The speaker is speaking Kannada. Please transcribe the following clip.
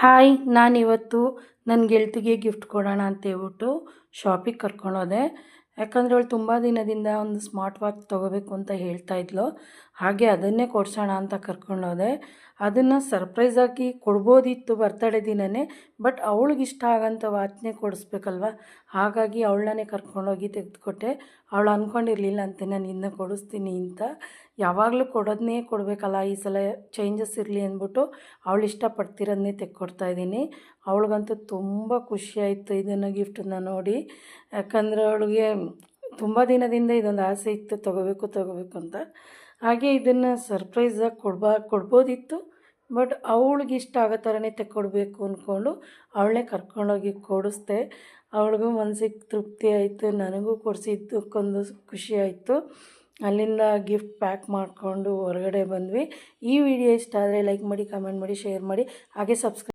ಹಾಯ್ ನಾನಿವತ್ತು ನನ್ನ ಗೆಳತಿಗೆ ಗಿಫ್ಟ್ ಕೊಡೋಣ ಅಂತ ಹೇಳ್ಬಿಟ್ಟು ಶಾಪಿಗೆ ಕರ್ಕೊಂಡೋದೆ. ಯಾಕಂದರೆ ಅವಳು ತುಂಬ ದಿನದಿಂದ ಒಂದು ಸ್ಮಾರ್ಟ್ ವಾಚ್ ತೊಗೋಬೇಕು ಅಂತ ಹೇಳ್ತಾ ಇದ್ಲು. ಹಾಗೆ ಅದನ್ನೇ ಕೊಡ್ಸೋಣ ಅಂತ ಕರ್ಕೊಂಡೋದೆ. ಅದನ್ನು ಸರ್ಪ್ರೈಸಾಗಿ ಕೊಡ್ಬೋದಿತ್ತು ಬರ್ತಡೇ ದಿನವೇ ಬಟ್ ಅವಳಿಗೆ ಇಷ್ಟ ಆಗೋಂಥ ವಾಚ್ನೇ ಕೊಡಿಸ್ಬೇಕಲ್ವ? ಹಾಗಾಗಿ ಅವಳನ್ನೇ ಕರ್ಕೊಂಡೋಗಿ ತೆಗೆದುಕೊಟ್ಟೆ. ಅವಳು ಅಂದ್ಕೊಂಡಿರಲಿಲ್ಲ ಅಂತ, ನಾನು ಇನ್ನೂ ಕೊಡಿಸ್ತೀನಿ ಅಂತ. ಯಾವಾಗಲೂ ಕೊಡೋದನ್ನೇ ಕೊಡಬೇಕಲ್ಲ, ಈ ಸಲ ಚೇಂಜಸ್ ಇರಲಿ ಅಂದ್ಬಿಟ್ಟು ಅವಳು ಇಷ್ಟಪಡ್ತಿರೋದನ್ನೇ ತೆಕ್ಕೊಡ್ತಾ ಇದ್ದೀನಿ. ಅವಳಿಗಂತೂ ತುಂಬ ಖುಷಿಯಾಯಿತು ಇದನ್ನು ಗಿಫ್ಟನ್ನ ನೋಡಿ. ಯಾಕಂದರೆ ಅವಳಿಗೆ ತುಂಬ ದಿನದಿಂದ ಇದೊಂದು ಆಸೆ ಇತ್ತು, ತೊಗೋಬೇಕು ತೊಗೋಬೇಕು ಅಂತ. ಹಾಗೆ ಇದನ್ನು ಸರ್ಪ್ರೈಸಾಗಿ ಕೊಡ್ಬಾ, ಕೊಡ್ಬೋದಿತ್ತು, ಬಟ್ ಅವಳಿಗೆ ಇಷ್ಟ ಆಗೋ ಥರನೇ ತೆಕ್ಕೊಡ್ಬೇಕು ಅಂದ್ಕೊಂಡು ಅವಳನ್ನೇ ಕರ್ಕೊಂಡೋಗಿ ಕೊಡಿಸ್ದೆ. ಅವಳಿಗೂ ಮನಸ್ಸಿಗೆ ತೃಪ್ತಿ ಆಯಿತು, ನನಗೂ ಕೊಡಿಸಿದ್ದಕ್ಕೊಂದು ಖುಷಿ ಆಯಿತು. ಅಲ್ಲಿಂದ ಗಿಫ್ಟ್ ಪ್ಯಾಕ್ ಮಾಡಿಕೊಂಡು ಹೊರಗಡೆ ಬಂದ್ವಿ. ಈ ವಿಡಿಯೋ ಇಷ್ಟ ಆದರೆ ಲೈಕ್ ಮಾಡಿ ಕಮೆಂಟ್ ಮಾಡಿ ಶೇರ್ ಮಾಡಿ, ಹಾಗೆ ಸಬ್ಸ್ಕ್ರೈಬ್